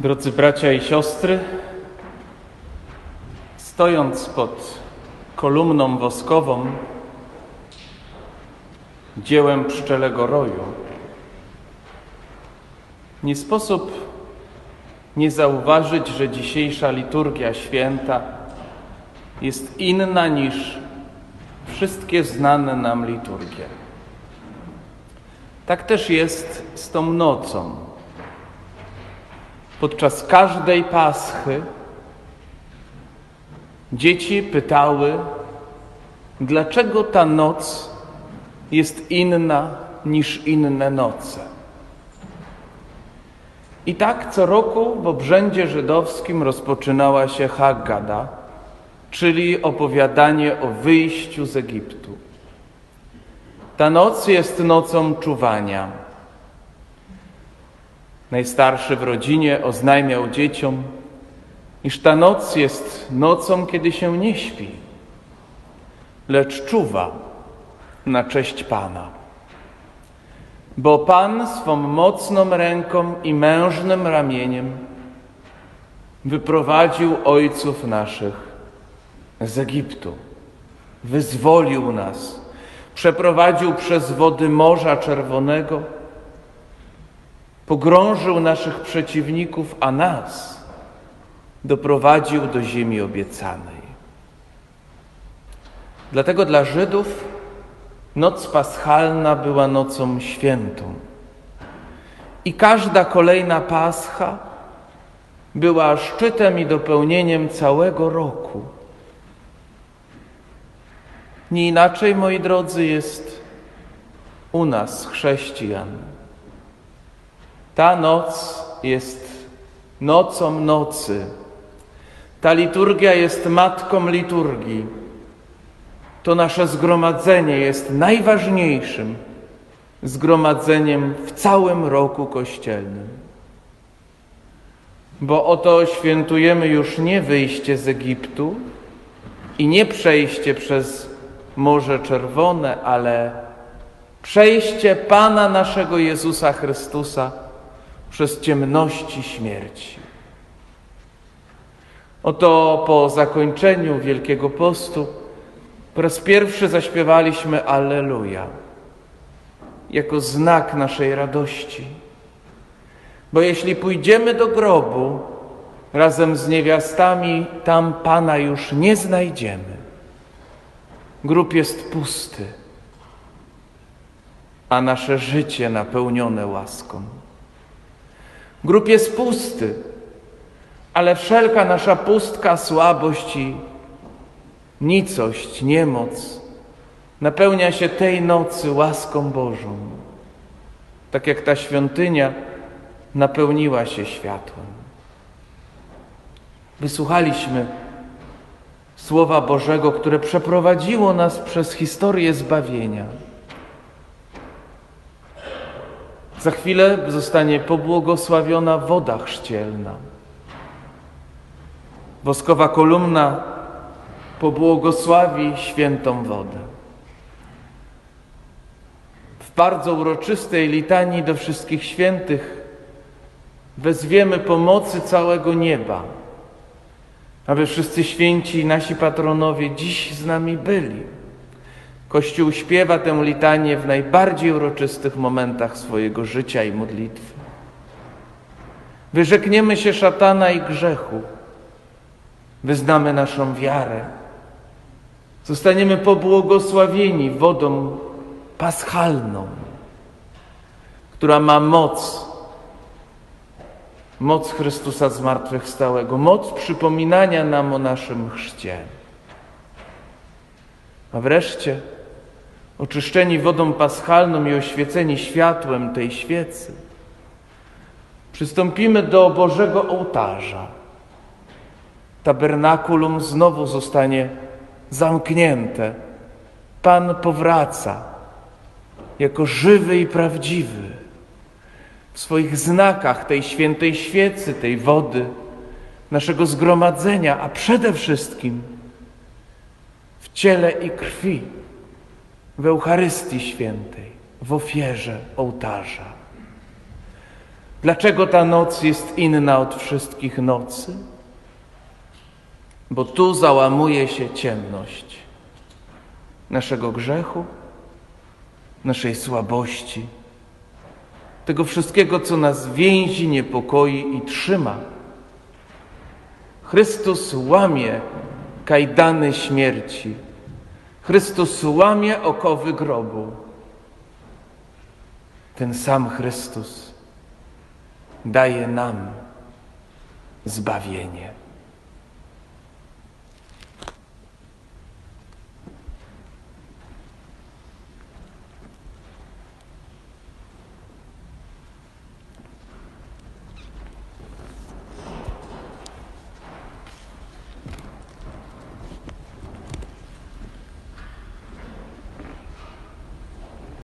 Drodzy bracia i siostry, stojąc pod kolumną woskową, dziełem pszczelego roju, nie sposób nie zauważyć, że dzisiejsza liturgia święta jest inna niż wszystkie znane nam liturgie. Tak też jest z tą nocą. Podczas każdej paschy dzieci pytały, dlaczego ta noc jest inna niż inne noce. I tak co roku w obrzędzie żydowskim rozpoczynała się Haggada, czyli opowiadanie o wyjściu z Egiptu. Ta noc jest nocą czuwania. Najstarszy w rodzinie oznajmiał dzieciom, iż ta noc jest nocą, kiedy się nie śpi, lecz czuwa na cześć Pana. Bo Pan swą mocną ręką i mężnym ramieniem wyprowadził ojców naszych z Egiptu, wyzwolił nas, przeprowadził przez wody Morza Czerwonego, pogrążył naszych przeciwników, a nas doprowadził do ziemi obiecanej. Dlatego dla Żydów noc paschalna była nocą świętą. I każda kolejna pascha była szczytem i dopełnieniem całego roku. Nie inaczej, moi drodzy, jest u nas, chrześcijan. Ta noc jest nocą nocy. Ta liturgia jest matką liturgii. To nasze zgromadzenie jest najważniejszym zgromadzeniem w całym roku kościelnym. Bo oto świętujemy już nie wyjście z Egiptu i nie przejście przez Morze Czerwone, ale przejście Pana naszego Jezusa Chrystusa przez ciemności śmierci. Oto po zakończeniu Wielkiego Postu po raz pierwszy zaśpiewaliśmy Alleluja jako znak naszej radości. Bo jeśli pójdziemy do grobu razem z niewiastami, tam Pana już nie znajdziemy. Grób jest pusty, a nasze życie napełnione łaską. Grób jest pusty, ale wszelka nasza pustka, słabość i nicość, niemoc napełnia się tej nocy łaską Bożą. Tak jak ta świątynia napełniła się światłem. Wysłuchaliśmy Słowa Bożego, które przeprowadziło nas przez historię zbawienia. Za chwilę zostanie pobłogosławiona woda chrzcielna. Woskowa kolumna pobłogosławi świętą wodę. W bardzo uroczystej litanii do wszystkich świętych wezwiemy pomocy całego nieba, aby wszyscy święci i nasi patronowie dziś z nami byli. Kościół śpiewa tę litanię w najbardziej uroczystych momentach swojego życia i modlitwy. Wyrzekniemy się szatana i grzechu, wyznamy naszą wiarę, zostaniemy pobłogosławieni wodą paschalną, która ma moc, moc Chrystusa zmartwychwstałego, moc przypominania nam o naszym chrzcie. A wreszcie, oczyszczeni wodą paschalną i oświeceni światłem tej świecy, przystąpimy do Bożego ołtarza. Tabernakulum znowu zostanie zamknięte. Pan powraca jako żywy i prawdziwy w swoich znakach tej świętej świecy, tej wody, naszego zgromadzenia, a przede wszystkim w ciele i krwi, w Eucharystii Świętej, w ofierze ołtarza. Dlaczego ta noc jest inna od wszystkich nocy? Bo tu załamuje się ciemność naszego grzechu, naszej słabości, tego wszystkiego, co nas więzi, niepokoi i trzyma. Chrystus łamie kajdany śmierci. Chrystus łamie okowy grobu. Ten sam Chrystus daje nam zbawienie.